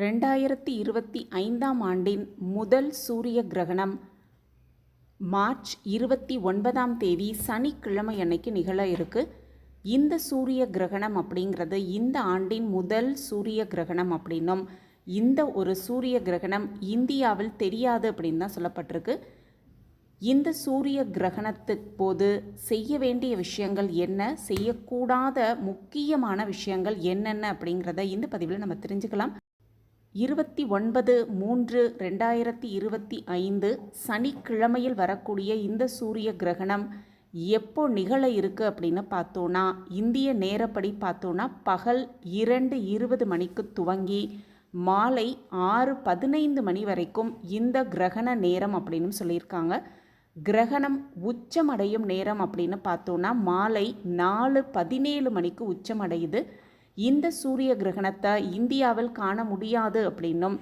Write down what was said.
ரெண்டாயிரத்தி இருபத்தி ஐந்தாம் ஆண்டின் முதல் சூரிய கிரகணம் மார்ச் இருபத்தி ஒன்பதாம் தேதி சனிக்கிழமை அன்னைக்கு நிகழ இருக்கு. இந்த சூரிய கிரகணம் அப்படிங்கிறது இந்த ஆண்டின் முதல் சூரிய கிரகணம் அப்படின்னும் இந்த ஒரு சூரிய கிரகணம் இந்தியாவில் தெரியாது அப்படின்னு தான் சொல்லப்பட்டிருக்கு. இந்த சூரிய கிரகணத்துக்கு போது செய்ய வேண்டிய விஷயங்கள் என்ன? செய்யக்கூடாத முக்கியமான விஷயங்கள் என்னென்ன அப்படிங்கிறத இந்த பதிவில் நம்ம தெரிஞ்சுக்கலாம். இருபத்தி ஒன்பது மூன்று ரெண்டாயிரத்தி இருபத்தி ஐந்து சனிக்கிழமையில் வரக்கூடிய இந்த சூரிய கிரகணம் எப்போ நிகழ இருக்கு அப்படின்னு பார்த்தோன்னா இந்திய நேரப்படி பார்த்தோன்னா பகல் இரண்டு இருபது மணிக்கு துவங்கி மாலை ஆறு பதினைந்து மணி வரைக்கும் இந்த கிரகண நேரம் அப்படின்னு சொல்லியிருக்காங்க. கிரகணம் உச்சமடையும் நேரம் அப்படின்னு பார்த்தோன்னா மாலை நாலு பதினேழு மணிக்கு உச்சமடையுது. இந்த சூரிய கிரகணத்தை இந்தியாவில் காண முடியாது அப்படின்னும்